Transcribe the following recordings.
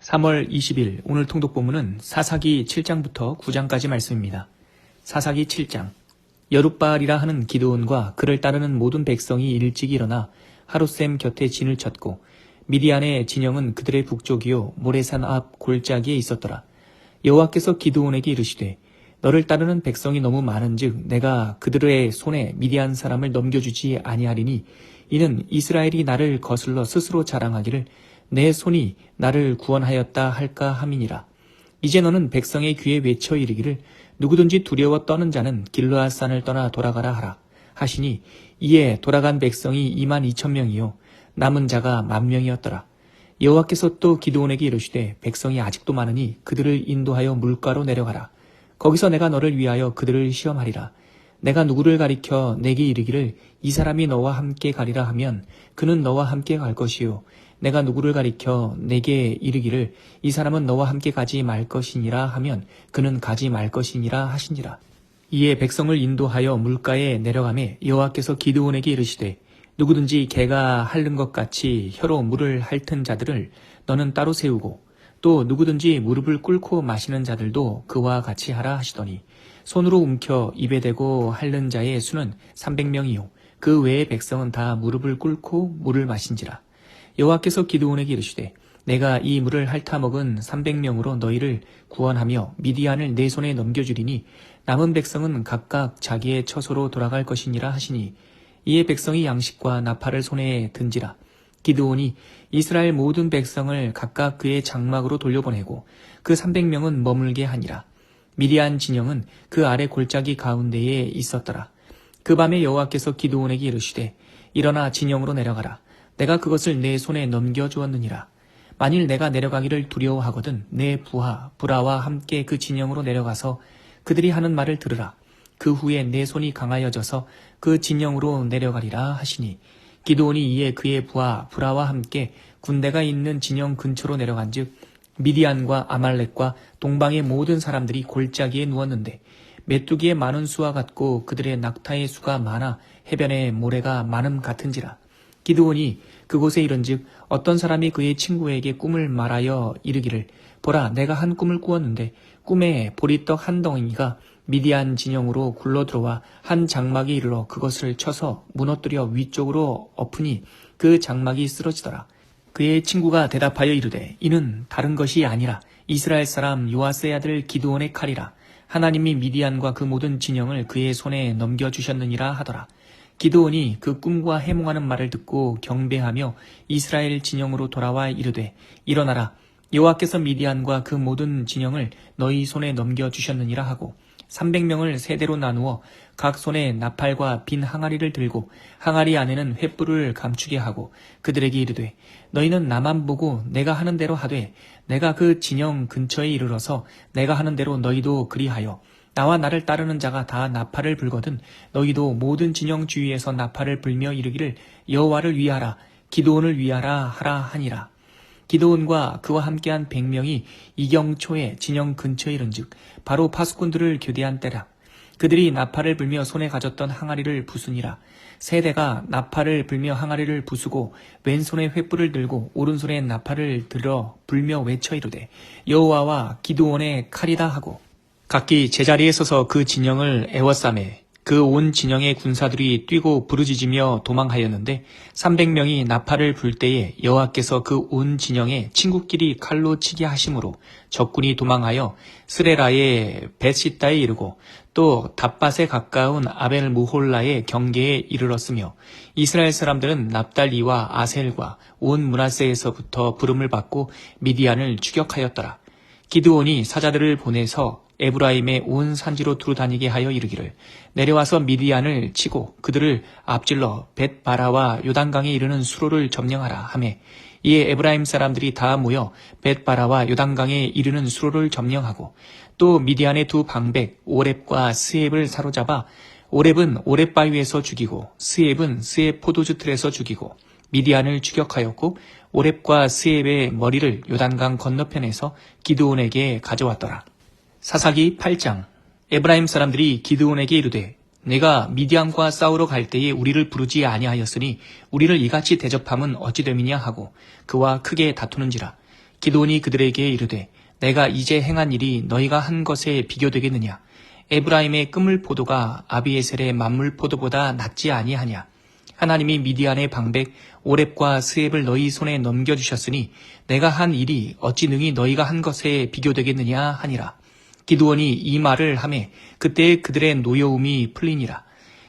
3월 20일 오늘 통독 본문은 사사기 7장부터 9장까지 말씀입니다. 사사기 7장 여룻바알이라 하는 기드온과 그를 따르는 모든 백성이 일찍 일어나 하루셈 곁에 진을 쳤고 미디안의 진영은 그들의 북쪽이요 모래산 앞 골짜기에 있었더라. 여호와께서 기드온에게 이르시되 너를 따르는 백성이 너무 많은즉 내가 그들의 손에 미디안 사람을 넘겨주지 아니하리니 이는 이스라엘이 나를 거슬러 스스로 자랑하기를 내 손이 나를 구원하였다 할까 함이니라. 이제 너는 백성의 귀에 외쳐 이르기를 누구든지 두려워 떠는 자는 길르앗산을 떠나 돌아가라 하라 하시니 이에 돌아간 백성이 2만 2천 명이요 남은 자가 만 명이었더라. 여호와께서 또 기드온에게 이르시되 백성이 아직도 많으니 그들을 인도하여 물가로 내려가라. 거기서 내가 너를 위하여 그들을 시험하리라. 내가 누구를 가리켜 내게 이르기를 이 사람이 너와 함께 가리라 하면 그는 너와 함께 갈 것이요. 내가 누구를 가리켜 내게 이르기를 이 사람은 너와 함께 가지 말 것이니라 하면 그는 가지 말 것이니라 하시니라. 이에 백성을 인도하여 물가에 내려가매 여호와께서 기드온에게 이르시되 누구든지 개가 핥는 것 같이 혀로 물을 핥은 자들을 너는 따로 세우고 또 누구든지 무릎을 꿇고 마시는 자들도 그와 같이 하라 하시더니 손으로 움켜 입에 대고 핥는 자의 수는 300명이요 그 외의 백성은 다 무릎을 꿇고 물을 마신지라 여호와께서 기드온에게 이르시되 내가 이 물을 핥아 먹은 300명으로 너희를 구원하며 미디안을 내 손에 넘겨주리니 남은 백성은 각각 자기의 처소로 돌아갈 것이니라 하시니 이에 백성이 양식과 나팔을 손에 든지라. 기드온이 이스라엘 모든 백성을 각각 그의 장막으로 돌려보내고 그 300명은 머물게 하니라. 미디안 진영은 그 아래 골짜기 가운데에 있었더라. 그 밤에 여호와께서 기드온에게 이르시되 일어나 진영으로 내려가라 내가 그것을 내 손에 넘겨주었느니라. 만일 내가 내려가기를 두려워하거든 내 부하 브라와 함께 그 진영으로 내려가서 그들이 하는 말을 들으라. 그 후에 내 손이 강하여져서 그 진영으로 내려가리라 하시니 기드온이 이에 그의 부하 브라와 함께 군대가 있는 진영 근처로 내려간즉 미디안과 아말렉과 동방의 모든 사람들이 골짜기에 누웠는데 메뚜기의 많은 수와 같고 그들의 낙타의 수가 많아 해변의 모래가 많음 같은지라 기드온이 그곳에 이른즉 어떤 사람이 그의 친구에게 꿈을 말하여 이르기를 보라 내가 한 꿈을 꾸었는데 꿈에 보리떡 한 덩이가 미디안 진영으로 굴러 들어와 한 장막에 이르러 그것을 쳐서 무너뜨려 위쪽으로 엎으니 그 장막이 쓰러지더라. 그의 친구가 대답하여 이르되 이는 다른 것이 아니라 이스라엘 사람 요아스의 아들 기드온의 칼이라 하나님이 미디안과 그 모든 진영을 그의 손에 넘겨 주셨느니라 하더라. 기드온이 그 꿈과 해몽하는 말을 듣고 경배하며 이스라엘 진영으로 돌아와 이르되 일어나라. 여호와께서 미디안과 그 모든 진영을 너희 손에 넘겨 주셨느니라 하고 300명을 세대로 나누어 각 손에 나팔과 빈 항아리를 들고 항아리 안에는 횃불을 감추게 하고 그들에게 이르되 너희는 나만 보고 내가 하는 대로 하되 내가 그 진영 근처에 이르러서 내가 하는 대로 너희도 그리하여 나와 나를 따르는 자가 다 나팔을 불거든 너희도 모든 진영 주위에서 나팔을 불며 이르기를 여호와를 위하라 기도원을 위하라 하라 하니라. 기도원과 그와 함께한 백명이 이경초에 진영 근처에 이른즉 바로 파수꾼들을 교대한 때라. 그들이 나팔을 불며 손에 가졌던 항아리를 부수니라. 세대가 나팔을 불며 항아리를 부수고 왼손에 횃불을 들고 오른손에 나팔을 들어 불며 외쳐 이르되 여호와와 기도원의 칼이다 하고 각기 제자리에 서서 그 진영을 애워싸매 그 온 진영의 군사들이 뛰고 부르짖으며 도망하였는데 300명이 나팔을 불 때에 여호와께서 그 온 진영에 친구끼리 칼로 치게 하심으로 적군이 도망하여 스레라의 베시다에 이르고 또 답밭에 가까운 아벨 무홀라의 경계에 이르렀으며 이스라엘 사람들은 납달리와 아셀과 온 문하세에서부터 부름을 받고 미디안을 추격하였더라. 기드온이 사자들을 보내서 에브라임의 온 산지로 두루 다니게 하여 이르기를 내려와서 미디안을 치고 그들을 앞질러 벳바라와 요단강에 이르는 수로를 점령하라 하매 이에 에브라임 사람들이 다 모여 벳바라와 요단강에 이르는 수로를 점령하고 또 미디안의 두 방백 오렙과 스앱을 사로잡아 오렙은 오렙 바위에서 죽이고 스앱은 스앱 포도주 틀에서 죽이고 미디안을 추격하였고 오렙과 스앱의 머리를 요단강 건너편에서 기드온에게 가져왔더라. 사사기 8장. 에브라임 사람들이 기드온에게 이르되 내가 미디안과 싸우러 갈 때에 우리를 부르지 아니하였으니 우리를 이같이 대접함은 어찌 됨이냐 하고 그와 크게 다투는지라. 기도원이 그들에게 이르되 내가 이제 행한 일이 너희가 한 것에 비교되겠느냐? 에브라임의 끄물 포도가 아비에셀의 만물 포도보다 낫지 아니하냐 하나님이 미디안의 방백 오렙과 스앱을 너희 손에 넘겨주셨으니 내가 한 일이 어찌 능히 너희가 한 것에 비교되겠느냐 하니라. 기드온이 이 말을 하매 그때 그들의 노여움이 풀리니라.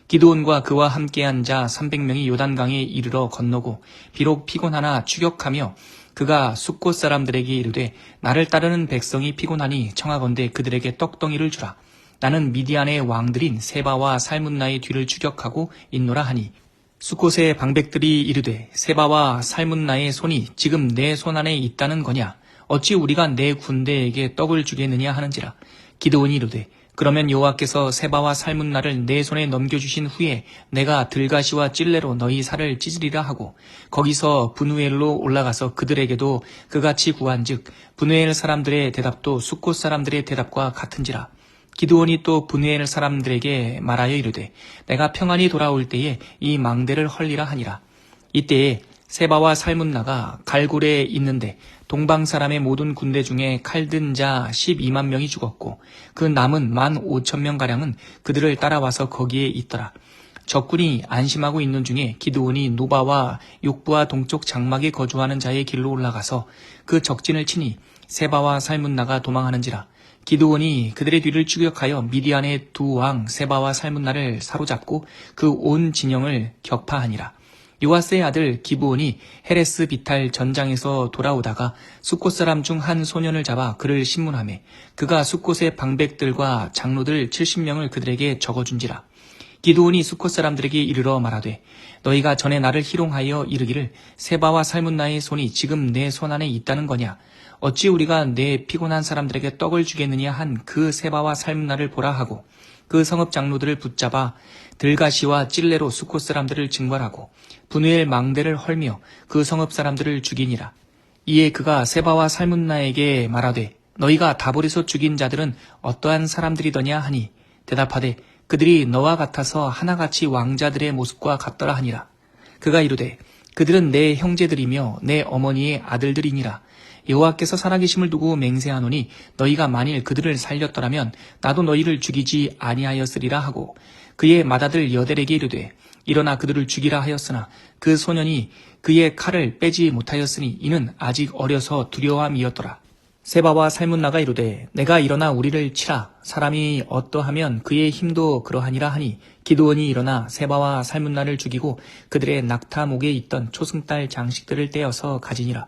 기드온과 그와 함께한 자 300명이 요단강에 이르러 건너고 비록 피곤하나 추격하며 그가 숫곳 사람들에게 이르되 나를 따르는 백성이 피곤하니 청하건대 그들에게 떡덩이를 주라. 나는 미디안의 왕들인 세바와 살문나의 뒤를 추격하고 있노라 하니 수콧의 방백들이 이르되 세바와 살문나의 손이 지금 내 손 안에 있다는 거냐? 어찌 우리가 내 군대에게 떡을 주겠느냐 하는지라. 기드온이 이르되 그러면 여호와께서 세바와 살문나를 내 손에 넘겨주신 후에 내가 들가시와 찔레로 너희 살을 찢으리라 하고 거기서 분우엘로 올라가서 그들에게도 그같이 구한즉 분우엘 사람들의 대답도 수콧 사람들의 대답과 같은지라 기드온이 또 분우엘 사람들에게 말하여 이르되 내가 평안히 돌아올 때에 이 망대를 헐리라 하니라 이때에 세바와 살문나가 갈굴에 있는데 동방 사람의 모든 군대 중에 칼든 자 12만 명이 죽었고 그 남은 만 5천 명 가량은 그들을 따라와서 거기에 있더라. 적군이 안심하고 있는 중에 기드온이 노바와 욕부와 동쪽 장막에 거주하는 자의 길로 올라가서 그 적진을 치니 세바와 살문나가 도망하는지라. 기드온이 그들의 뒤를 추격하여 미디안의 두 왕 세바와 살문나를 사로잡고 그 온 진영을 격파하니라. 요아스의 아들 기브온이 헤레스 비탈 전장에서 돌아오다가 숫곳 사람 중 한 소년을 잡아 그를 신문하매 그가 숫곳의 방백들과 장로들 70명을 그들에게 적어준지라. 기드온이 숫곳 사람들에게 이르러 말하되 너희가 전에 나를 희롱하여 이르기를 세바와 살문나의 손이 지금 내 손 안에 있다는 거냐 어찌 우리가 내 피곤한 사람들에게 떡을 주겠느냐 한 그 세바와 살문나를 보라 하고 그 성읍 장로들을 붙잡아 들가시와 찔레로 수콧 사람들을 징벌하고 분우엘 망대를 헐며 그 성읍 사람들을 죽이니라. 이에 그가 세바와 살문나에게 말하되 너희가 다볼에서 죽인 자들은 어떠한 사람들이더냐 하니 대답하되 그들이 너와 같아서 하나같이 왕자들의 모습과 같더라 하니라. 그가 이르되 그들은 내 형제들이며 내 어머니의 아들들이니라. 여호와께서 살아계심을 두고 맹세하노니 너희가 만일 그들을 살렸더라면 나도 너희를 죽이지 아니하였으리라 하고 그의 맏아들 여델에게 이르되 일어나 그들을 죽이라 하였으나 그 소년이 그의 칼을 빼지 못하였으니 이는 아직 어려서 두려움이었더라. 세바와 살문나가 이르되 내가 일어나 우리를 치라 사람이 어떠하면 그의 힘도 그러하니라 하니 기도원이 일어나 세바와 살문나를 죽이고 그들의 낙타목에 있던 초승달 장식들을 떼어서 가지니라.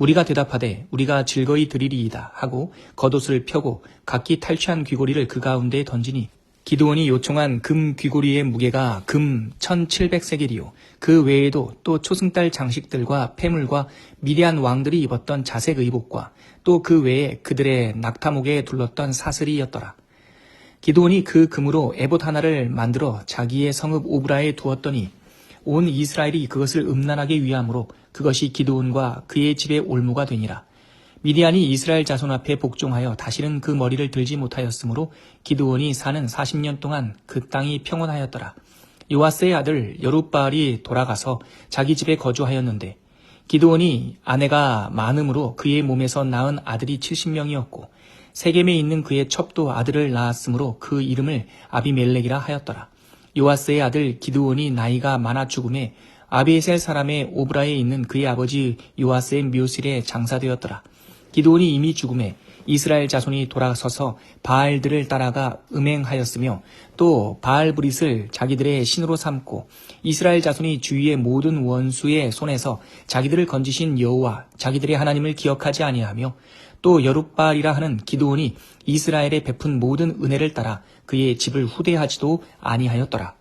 우리가 대답하되 우리가 즐거이 드리리이다 하고 겉옷을 펴고 각기 탈취한 귀고리를 그 가운데 던지니 기드온이 요청한 금 귀고리의 무게가 금 1700세겔이요. 그 외에도 또 초승달 장식들과 폐물과 미디안 왕들이 입었던 자색 의복과 또 그 외에 그들의 낙타목에 둘렀던 사슬이었더라. 기드온이 그 금으로 에봇 하나를 만들어 자기의 성읍 오브라에 두었더니 온 이스라엘이 그것을 음란하게 위함으로 그것이 기드온과 그의 집의 올무가 되니라. 미디안이 이스라엘 자손 앞에 복종하여 다시는 그 머리를 들지 못하였으므로 기드온이 사는 40년 동안 그 땅이 평온하였더라. 요아스의 아들 여룻바알이 돌아가서 자기 집에 거주하였는데 기드온이 아내가 많음으로 그의 몸에서 낳은 아들이 70명이었고 세겜에 있는 그의 첩도 아들을 낳았으므로 그 이름을 아비멜렉이라 하였더라. 요아스의 아들 기드온이 나이가 많아 죽음에 아비에셀 사람의 오브라에 있는 그의 아버지 요아스의 묘실에 장사되었더라. 기드온이 이미 죽음에 이스라엘 자손이 돌아서서 바알들을 따라가 음행하였으며 또 바알브릿을 자기들의 신으로 삼고 이스라엘 자손이 주위의 모든 원수의 손에서 자기들을 건지신 여호와 자기들의 하나님을 기억하지 아니하며 또 여룻바알이라 하는 기드온이 이스라엘에 베푼 모든 은혜를 따라 그의 집을 후대하지도 아니하였더라.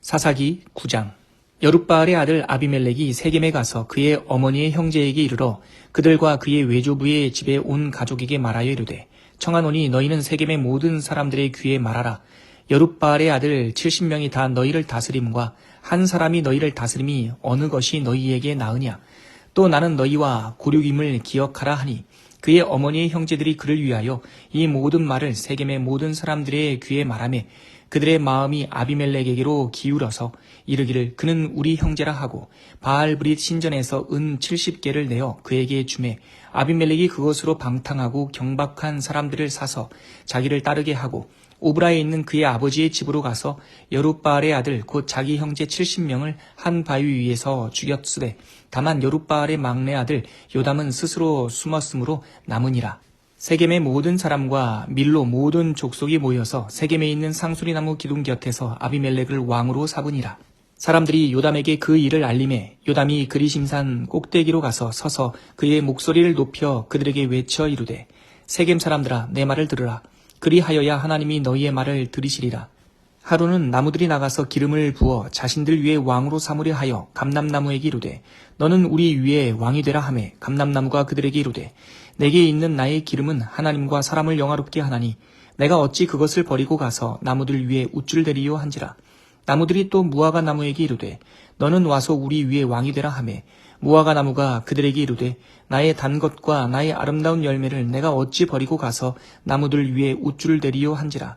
사사기 9장 여룻바알의 아들 아비멜렉이 세겜에 가서 그의 어머니의 형제에게 이르러 그들과 그의 외조부의 집에 온 가족에게 말하여 이르되 청하노니 너희는 세겜의 모든 사람들의 귀에 말하라. 여룻바알의 아들 70명이 다 너희를 다스림과 한 사람이 너희를 다스림이 어느 것이 너희에게 나으냐? 또 나는 너희와 고륙임을 기억하라 하니 그의 어머니의 형제들이 그를 위하여 이 모든 말을 세겜의 모든 사람들의 귀에 말하매 그들의 마음이 아비멜렉에게로 기울어서 이르기를 그는 우리 형제라 하고 바알브릿 신전에서 은 70개를 내어 그에게 주매 아비멜렉이 그것으로 방탕하고 경박한 사람들을 사서 자기를 따르게 하고 오브라에 있는 그의 아버지의 집으로 가서 여룻바알의 아들 곧 자기 형제 70명을 한 바위 위에서 죽였으되 다만 여룻바알의 막내 아들 요담은 스스로 숨었으므로 남으니라. 세겜의 모든 사람과 밀로 모든 족속이 모여서 세겜에 있는 상수리나무 기둥 곁에서 아비멜렉을 왕으로 삼으니라. 사람들이 요담에게 그 일을 알림해 요담이 그리심산 꼭대기로 가서 서서 그의 목소리를 높여 그들에게 외쳐 이르되 세겜 사람들아 내 말을 들으라 그리하여야 하나님이 너희의 말을 들으시리라 하루는 나무들이 나가서 기름을 부어 자신들 위에 왕으로 삼으려 하여 감람나무에게 이르되 너는 우리 위에 왕이 되라 하매 감람나무가 그들에게 이르되 내게 있는 나의 기름은 하나님과 사람을 영화롭게 하나니 내가 어찌 그것을 버리고 가서 나무들 위에 우쭐 대리요 한지라? 나무들이 또 무화과 나무에게 이르되 너는 와서 우리 위에 왕이 되라 하매 무화과 나무가 그들에게 이르되 나의 단 것과 나의 아름다운 열매를 내가 어찌 버리고 가서 나무들 위에 우쭐 대리요 한지라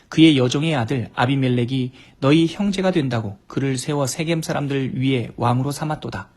그의 여종의 아들 아비멜렉이 너희 형제가 된다고 그를 세워 세겜 사람들 위에 왕으로 삼았도다.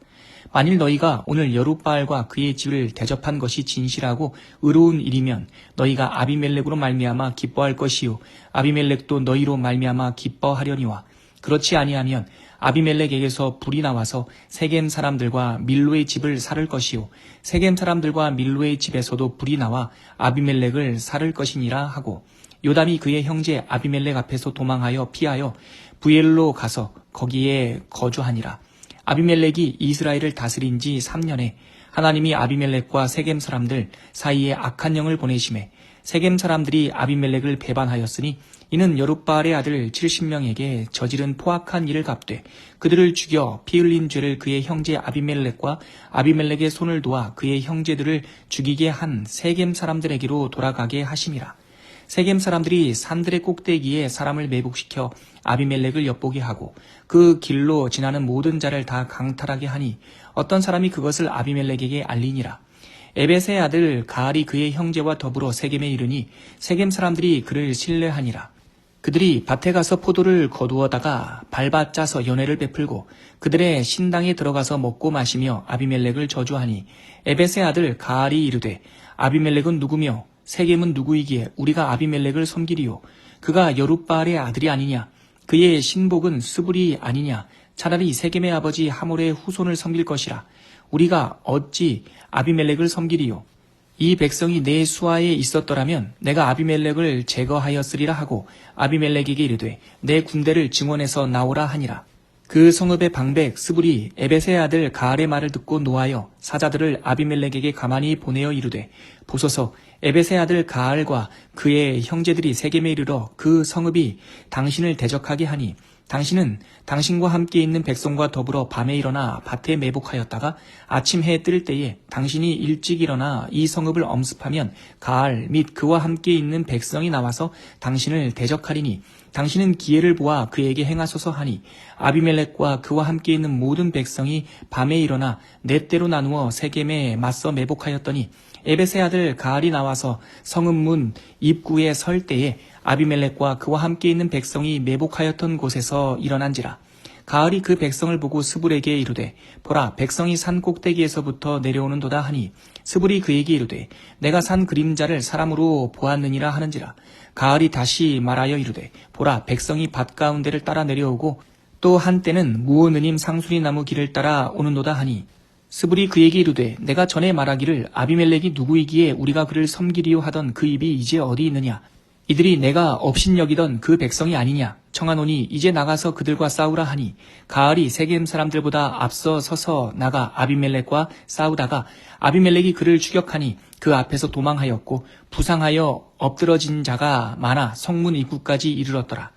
만일 너희가 오늘 여룻바알과 그의 집을 대접한 것이 진실하고 의로운 일이면 너희가 아비멜렉으로 말미암아 기뻐할 것이요 아비멜렉도 너희로 말미암아 기뻐하려니와 그렇지 아니하면 아비멜렉에게서 불이 나와서 세겜 사람들과 밀로의 집을 살을 것이요 세겜 사람들과 밀로의 집에서도 불이 나와 아비멜렉을 살을 것이니라 하고 요담이 그의 형제 아비멜렉 앞에서 도망하여 피하여 부엘로 가서 거기에 거주하니라 아비멜렉이 이스라엘을 다스린 지 3년에 하나님이 아비멜렉과 세겜 사람들 사이에 악한 영을 보내심에 세겜 사람들이 아비멜렉을 배반하였으니 이는 여룻바알의 아들 70명에게 저지른 포악한 일을 갚되 그들을 죽여 피 흘린 죄를 그의 형제 아비멜렉과 아비멜렉의 손을 도와 그의 형제들을 죽이게 한 세겜 사람들에게로 돌아가게 하심이라. 세겜 사람들이 산들의 꼭대기에 사람을 매복시켜 아비멜렉을 엿보게 하고 그 길로 지나는 모든 자를 다 강탈하게 하니 어떤 사람이 그것을 아비멜렉에게 알리니라. 에벳의 아들 가알이 그의 형제와 더불어 세겜에 이르니 세겜 사람들이 그를 신뢰하니라. 그들이 밭에 가서 포도를 거두어다가 밟아 짜서 연회를 베풀고 그들의 신당에 들어가서 먹고 마시며 아비멜렉을 저주하니 에벳의 아들 가알이 이르되 아비멜렉은 누구며 세겜은 누구이기에 우리가 아비멜렉을 섬기리요. 그가 여룻바알의 아들이 아니냐? 그의 신복은 스불이 아니냐? 차라리 세겜의 아버지 하몰의 후손을 섬길 것이라. 우리가 어찌 아비멜렉을 섬기리요? 이 백성이 내 수하에 있었더라면 내가 아비멜렉을 제거하였으리라 하고 아비멜렉에게 이르되 내 군대를 증원해서 나오라 하니라. 그 성읍의 방백 스불이 에벳의 아들 가알의 말을 듣고 노하여 사자들을 아비멜렉에게 가만히 보내어 이르되 보소서 에벳의 아들 가알과 그의 형제들이 세겜에 이르러 그 성읍이 당신을 대적하게 하니 당신은 당신과 함께 있는 백성과 더불어 밤에 일어나 밭에 매복하였다가 아침 해 뜰 때에 당신이 일찍 일어나 이 성읍을 엄습하면 가알 및 그와 함께 있는 백성이 나와서 당신을 대적하리니 당신은 기회를 보아 그에게 행하소서 하니 아비멜렉과 그와 함께 있는 모든 백성이 밤에 일어나 넷대로 나누어 세겜에 맞서 매복하였더니 에벳의 아들 가알이 나와서 성읍 문 입구에 설 때에 아비멜렉과 그와 함께 있는 백성이 매복하였던 곳에서 일어난지라. 가을이 그 백성을 보고 스불에게 이르되 보라 백성이 산 꼭대기에서부터 내려오는도다 하니 스불이 그에게 이르되 내가 산 그림자를 사람으로 보았느니라 하는지라 가을이 다시 말하여 이르되 보라 백성이 밭 가운데를 따라 내려오고 또 한때는 무오느님 상수리 나무 길을 따라 오는도다 하니 스불이 그에게 이르되 내가 전에 말하기를 아비멜렉이 누구이기에 우리가 그를 섬기리요 하던 그 입이 이제 어디 있느냐? 이들이 내가 업신여기던 그 백성이 아니냐? 청하노니 이제 나가서 그들과 싸우라 하니 가을이 세겜 사람들보다 앞서 서서 나가 아비멜렉과 싸우다가 아비멜렉이 그를 추격하니 그 앞에서 도망하였고 부상하여 엎드러진 자가 많아 성문 입구까지 이르렀더라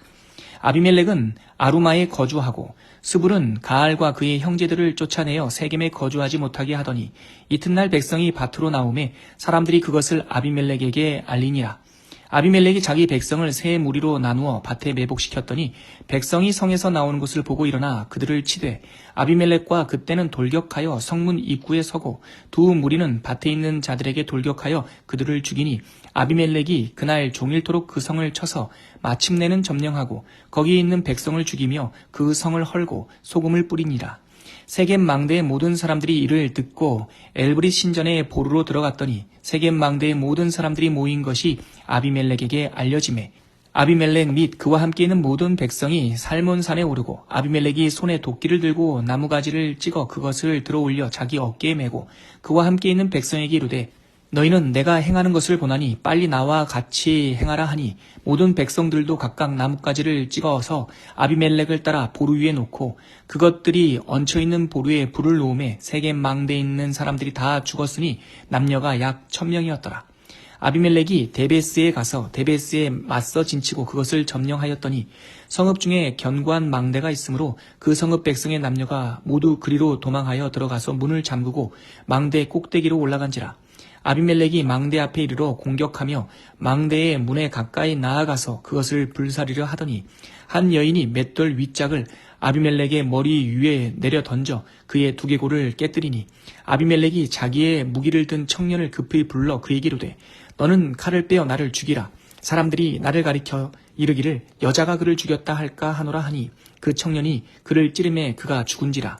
아비멜렉은 아루마에 거주하고 스불은 가알과 그의 형제들을 쫓아내어 세겜에 거주하지 못하게 하더니 이튿날 백성이 밭으로 나오매 사람들이 그것을 아비멜렉에게 알리니라 아비멜렉이 자기 백성을 세 무리로 나누어 밭에 매복시켰더니 백성이 성에서 나오는 것을 보고 일어나 그들을 치되 아비멜렉과 그때는 돌격하여 성문 입구에 서고 두 무리는 밭에 있는 자들에게 돌격하여 그들을 죽이니 아비멜렉이 그날 종일토록 그 성을 쳐서 마침내는 점령하고 거기에 있는 백성을 죽이며 그 성을 헐고 소금을 뿌리니라. 세겜 망대의 모든 사람들이 이를 듣고 엘브리 신전에 보루로 들어갔더니 세겜 망대의 모든 사람들이 모인 것이 아비멜렉에게 알려지매 아비멜렉 및 그와 함께 있는 모든 백성이 살몬산에 오르고 아비멜렉이 손에 도끼를 들고 나무가지를 찍어 그것을 들어 올려 자기 어깨에 메고 그와 함께 있는 백성에게 이르되 너희는 내가 행하는 것을 보나니 빨리 나와 같이 행하라 하니 모든 백성들도 각각 나뭇가지를 찍어서 아비멜렉을 따라 보루 위에 놓고 그것들이 얹혀 있는 보루에 불을 놓음에 세겜 망대에 있는 사람들이 다 죽었으니 남녀가 약 천명이었더라. 아비멜렉이 데베스에 가서 데베스에 맞서 진치고 그것을 점령하였더니 성읍 중에 견고한 망대가 있으므로 그 성읍 백성의 남녀가 모두 그리로 도망하여 들어가서 문을 잠그고 망대 꼭대기로 올라간지라. 아비멜렉이 망대 앞에 이르러 공격하며 망대의 문에 가까이 나아가서 그것을 불사리려 하더니 한 여인이 맷돌 윗짝을 아비멜렉의 머리 위에 내려 던져 그의 두개골을 깨뜨리니 아비멜렉이 자기의 무기를 든 청년을 급히 불러 그에게 이르되 너는 칼을 빼어 나를 죽이라. 사람들이 나를 가리켜 이르기를 여자가 그를 죽였다 할까 하노라 하니 그 청년이 그를 찌르매 그가 죽은지라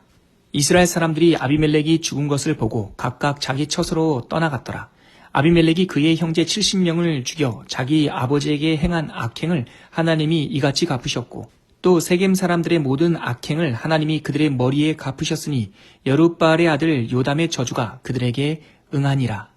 이스라엘 사람들이 아비멜렉이 죽은 것을 보고 각각 자기 처소로 떠나갔더라. 아비멜렉이 그의 형제 70명을 죽여 자기 아버지에게 행한 악행을 하나님이 이같이 갚으셨고 또 세겜 사람들의 모든 악행을 하나님이 그들의 머리에 갚으셨으니 여룻바알의 아들 요담의 저주가 그들에게 응하니라.